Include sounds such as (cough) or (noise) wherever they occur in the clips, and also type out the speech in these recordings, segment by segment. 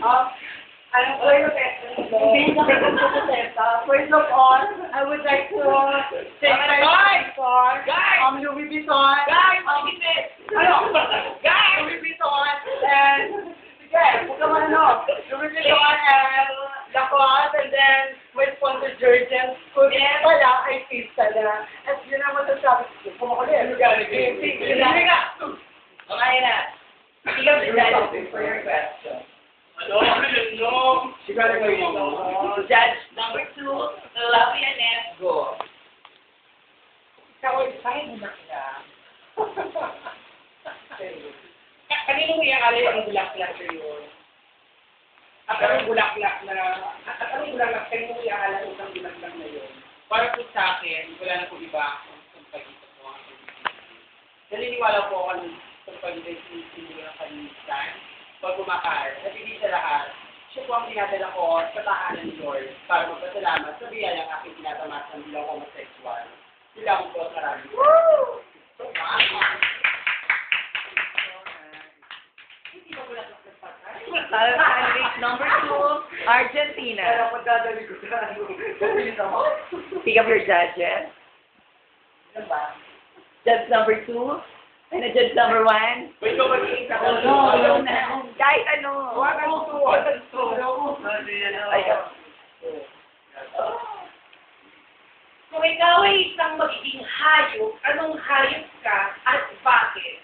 I'm first, of all, I would like to thank my guys, guys, um, Louis Vuitton, guys, um, this. guys, Louis Vuitton, and yeah, come on up, Louis Vuitton and Lacoste, and then my sponsor Jordan, kung yeah. pala ay peace talaga. At yun ang masasabi ko, kumakulit. Sige, sige, sige, sige, sige, sige, sige, sige, sige, sige, sige, sige, Siguro ko yun. Judge number two, Lovey Annette, go. Ikaw ay sign na siya. (laughs) Kanino mo alay ang bulaklak sa yun? At anong bulaklak na, at anong bulaklak, kanino mo alay ang bulaklak na yun? Para po sa akin, wala na po iba kung sa pagkita po ang Naniniwala po ako ng sa pagkita sinisimulo ng kalinisan, pag at hindi sa lahat, siya po ang dinadala ko sa tahanan ni Lord para magpasalamat sa biyaya ng aking tinatamasan bilang homosexual. Sila ang po marami. Woo! Hindi ba bulaklak ng patay? Para (laughs) candidate number two, Argentina. Kaya magdadali ko sa ano. Dali na mo. Pick up your judges. Ano ba? Judge number two. And a judge number one. Wait, ko mag-iinta ko. No, no, no. Kahit ano. Huwag ang tuwa. Ayun. Kung ikaw ay isang magiging hayop, anong hayop ka at bakit?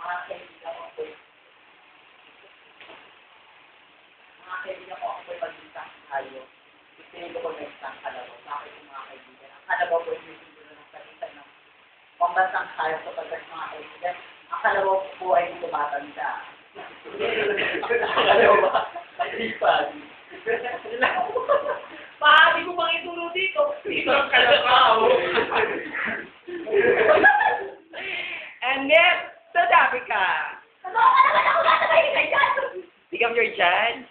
Mga kaibigan ko po. Mga kaibigan ko ako pag-isang hayop. Ipinili ko na isang kalabaw. Bakit yung mga kaibigan? Ang kalabaw po yung bansang tayo kapag sa mga kaibigan, akala ko po ay tumatanda. akala ko ba? Lipad. Paano ko bang ituro dito? Dito ang kalabaw. And yet, sadabi ka. Totoo ka naman ako natabay ka dyan. Become your judge.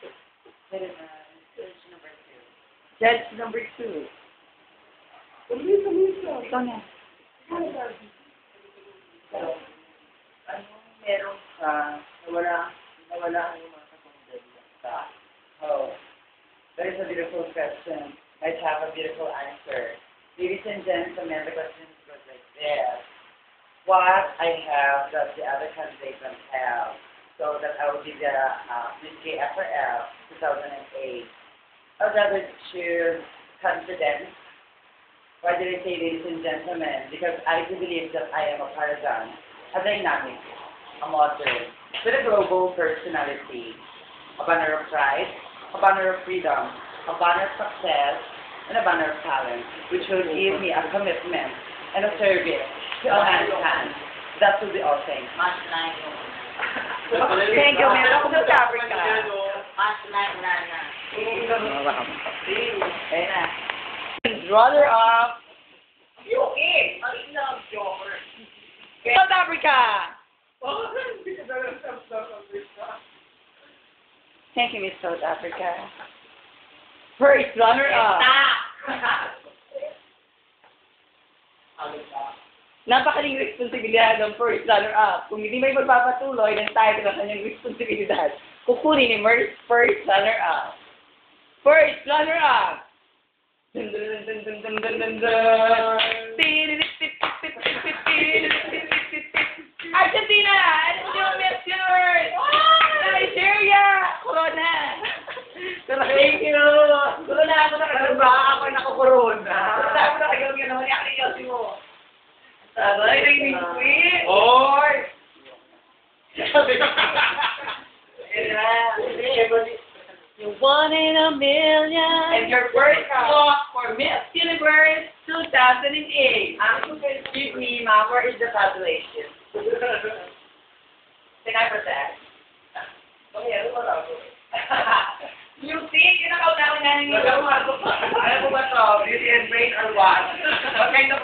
Judge number two. Judge number two. What do you na. Ikaw na. Meron ka na wala, na wala ang mga kasundalo ka? Oh, that is a beautiful question. I have a beautiful answer. Ladies and gentlemen, the question goes like this. What I have that the other candidates don't have, so that I will give the uh, Miss KFRL 2008. I would rather choose confidence. Why did I say ladies and gentlemen? Because I do believe that I am a partisan, a dynamic, a modern, with a global personality, a banner of pride, a banner of freedom, a banner of success, and a banner of talent, which will give me a commitment and a service to all mankind. That will be all things. Mas Thank you, Meron South Africa. mas na na na. Runner up. Okay. Ang ilang joker. South Africa. Thank you, Miss South Africa. First runner uh. up. Napakaling responsibilidad ng first runner up. Kung hindi may magpapatuloy ng title ng kanyang responsibilidad, kukunin ni Merce first runner up. First runner up! Argentina! Corona ako na kagawa nga naman yung yosi mo. Taray, nainig ko eh. Oy! You're one in a million. And your first walk for Miss Universe 2008. Um, excuse me, ma'am, where is the tabulation? (laughs) Can I protect? Oh, yeah, wala ko. See, yun ang kauna-una Alam mo, ba? Ano ba to? Beauty and brain or what? What kind of